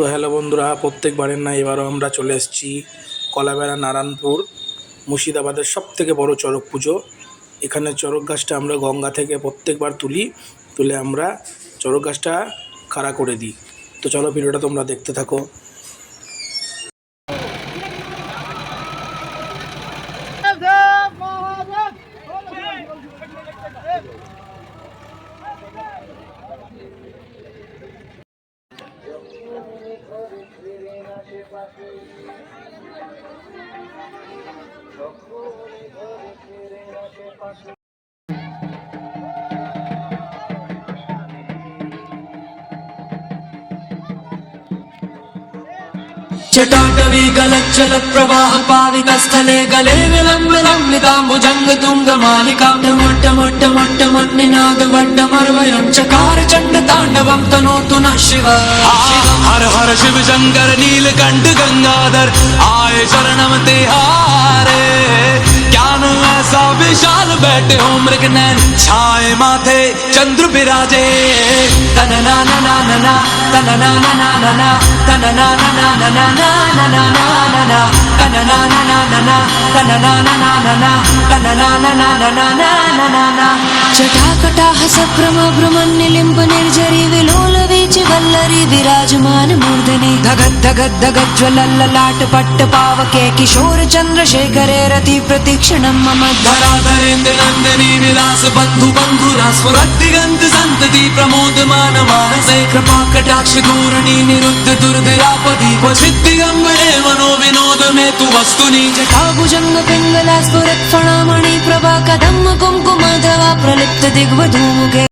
তো হ্যালো বন্ধুরা, প্রত্যেকবারের না এবারও আমরা চলে এসেছি কলাবেড়া নারায়ণপুর, মুর্শিদাবাদের সব থেকে বড় চড়ক পুজো। এখানে চড়ক গাছটা আমরা গঙ্গা থেকে প্রত্যেকবার তুলি, তুলে আমরা চড়ক গাছটা খাড়া করে দিই। তো চলো ভিডিওটা তোমরা দেখতে থাকো। সকলে ঘরে ফিরে রাখে পাশে। चटाटवी गलच्चल प्रवाह पाविक स्थले गले विलम्ब लम्बिताम्बुजङ्ग तुङ्ग मालिका मोट्ट मोट्ट मोट्ट मन्निनाद वड्डमर्वयं चकार चण्ड ताण्डवं तनोतु नः शिव हर हर शिव शंकर नीलकंठ गंगाधर आए शरणम तिहारे ज्ञान ऐसा विशाल बैठे हो मृग नैन छाए माथे चंद्र विराजे तन ना ना ना ना ना तन ना ना ना ना ना तन ना ना ना ना ना ना ना ना ना ना ना तन ना ना ना ना ना तन ना ना ना ना ना तन ना ना ना ना ना ना ना ना ना जटाकटाः सभ्रम भ्रमन्निलिम्ब निर्झरि विलोल वीचि విరాజమాన మూర్ధని ధగద్ ధగద్ ధగజ్వలల్లలాట పట్ట పావకే కిశోర చంద్రశేఖరే రతి ప్రతిక్షణం మమ ధరాధరేంద్ర నందని విలాస బంధు బంధురా స్వరక్తిగంత సంతతి ప్రమోదమాన మానసే కృపా కటాక్ష ధోరణి నిరుద్ధ దుర్దయాపది సిద్ధిగంబరే మనో వినోదమే తు వస్తుని. జటాభుజంగ పింగళ స్ఫురత్ఫణామణి ప్రభా కదమ్మ కుంకుమ ధవా ప్రలిప్త దిగ్వ ధూముఖే